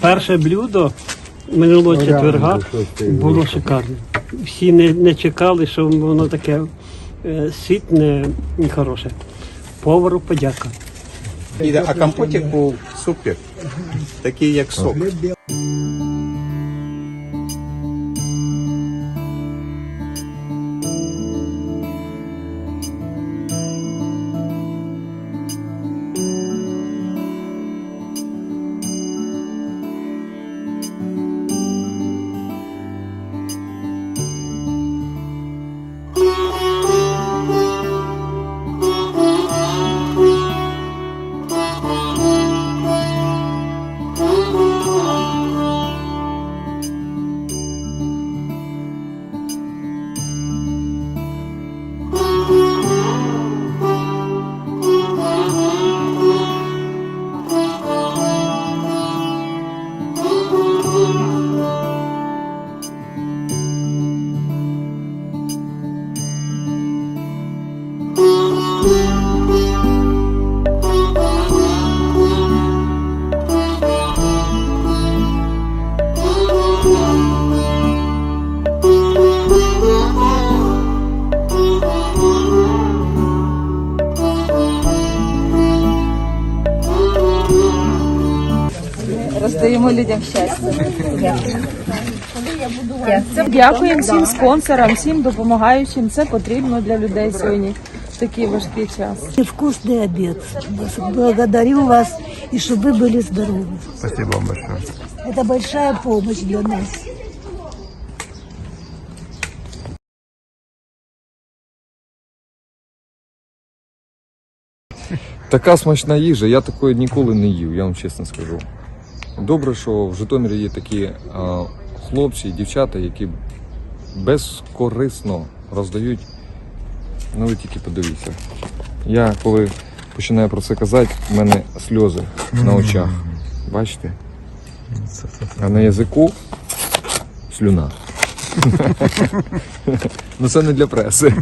Перше блюдо минулого четверга було шикарне. Всі не, не чекали, що воно таке е, ситне і хороше. Повару подяка. А компотик був супер, такий як сок. роздаємо людям щастя. Дякуємо всім спонсорам, всім допомагаючим. Це потрібно для людей сьогодні в такий важкий час. Вкусный обед. Благодарю вас и чтобы вы были здоровы. Спасибо вам большое. Это большая помощь для нас. Така смачна їжа, я такої ніколи не їв, я вам чесно скажу. Добре, що в Житомирі є такі а, хлопці і дівчата, які безкорисно роздають. Ну ви тільки подивіться. Я коли починаю про це казати, в мене сльози на очах. Бачите? А на язику слюна. Ну це не для преси.